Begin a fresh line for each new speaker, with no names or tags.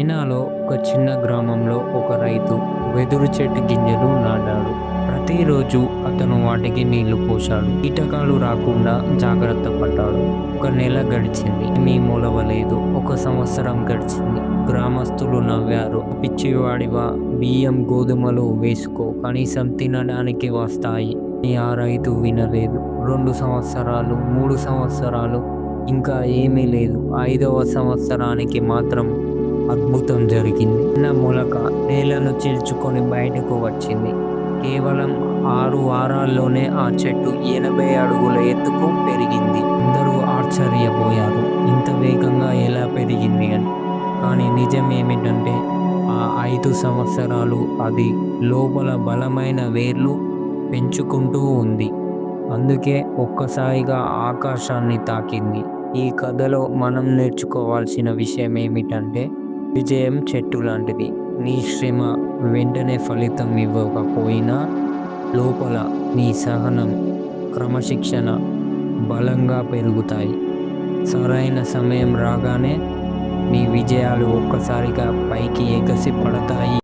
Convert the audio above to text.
చైనాలో ఒక చిన్న గ్రామంలో ఒక రైతు వెదురు చెట్టు గింజలు నాటాడు. ప్రతిరోజు అతను వాటికి నీళ్ళు పోశాడు. కీటకాలు రాకుండా జాగ్రత్త పడ్డాడు. ఒక నెల గడిచింది. మీ మూలవలేదు ఒక సంవత్సరం గడిచింది. గ్రామస్తులు నవ్వారు. పిచ్చివాడివా బియ్యం గోధుమలు వేసుకో. కనీసం తినడానికి వస్తాయి. ఆ రైతు వినలేదు. రెండు సంవత్సరాలు మూడు సంవత్సరాలు. ఇంకా ఏమీ లేదు. ఐదవ సంవత్సరానికి మాత్రం అద్భుతం జరిగింది. నా మొలక నేలను చీల్చుకొని బయటకు వచ్చింది. కేవలం ఆరు వారాల్లోనే ఆ చెట్టు ఎనభై అడుగుల ఎత్తుకు పెరిగింది. అందరూ ఆశ్చర్యపోయారు. ఇంత వేగంగా ఎలా పెరిగింది అని. కానీ నిజం ఏమిటంటే ఆ ఐదు సంవత్సరాలు అది లోపల బలమైన వేర్లు పెంచుకుంటూ ఉంది. అందుకే ఒక్కసారిగా ఆకాశాన్ని తాకింది. ఈ కథలో మనం నేర్చుకోవాల్సిన విషయం ఏమిటంటే విజయం చెట్టు లాంటిది. నీ శ్రమ వెంటనే ఫలితం ఇవ్వకపోయినా లోపల నీ సహనం క్రమశిక్షణ బలంగా పెరుగుతాయి. సరైన సమయం రాగానే నీ విజయాలు ఒక్కసారిగా పైకి ఎగసి పడతాయి